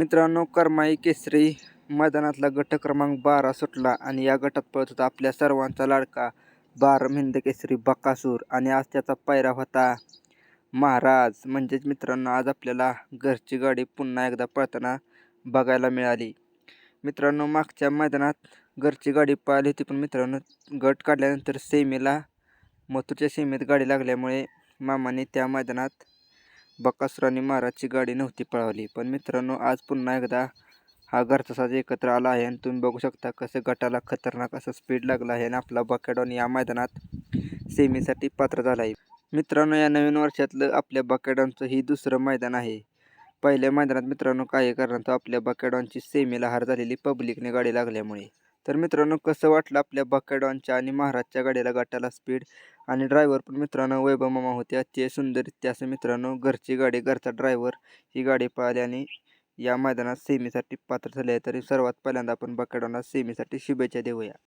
मित्रांनो करमाई केसरी मैदानातला गट क्रमांक बारा सुटला आणि या गटात पळत होता आपल्या सर्वांचा लाडका बार मिंद केसरी बकासूर आणि आज त्याचा पायरा होता महाराज. म्हणजेच मित्रांनो आज आपल्याला घरची गाडी पुन्हा एकदा पळताना बघायला मिळाली. मित्रांनो मागच्या मैदानात घरची गाडी पळाली होती पण मित्रांनो गट काढल्यानंतर सेमीला मथुरच्या सेमीत गाडी लागल्यामुळे मामाने त्या मैदानात बकासुराने महाराजची गाडी नव्हती पळवली. पण मित्रांनो आज पुन्हा एकदा हा घरचा साज एकत्र आला आहे आणि तुम्ही बघू शकता कसं गटाला खतरनाक असं स्पीड लागला आहे आणि आपला बकेडॉन या मैदानात सेमीसाठी पात्र झाला आहे मित्रांनो या नवीन वर्षातलं आपल्या बकेडॉनचं ही दुसरं मैदान आहे. पहिल्या मैदानात मित्रांनो काही कारणात आपल्या बकेडॉनची सेमीला हार झालेली पब्लिकने गाडी लागल्यामुळे. तर मित्रांनो कसं वाटलं आपल्या बकेडॉनच्या आणि महाराजच्या गाडीला गटाला स्पीड आणि ड्रायव्हर पण मित्रांनो वैभव मामा होते. अतिशय सुंदररित्या असं मित्रांनो घरची गाडी घरचा ड्रायव्हर ही गाडी पाहिल्याने आणि या मैदानात सेमीसाठी पात्र झाले आहे तरी सर्वात पहिल्यांदा आपण बकाडॉनला सेमीसाठी शुभेच्छा देऊया.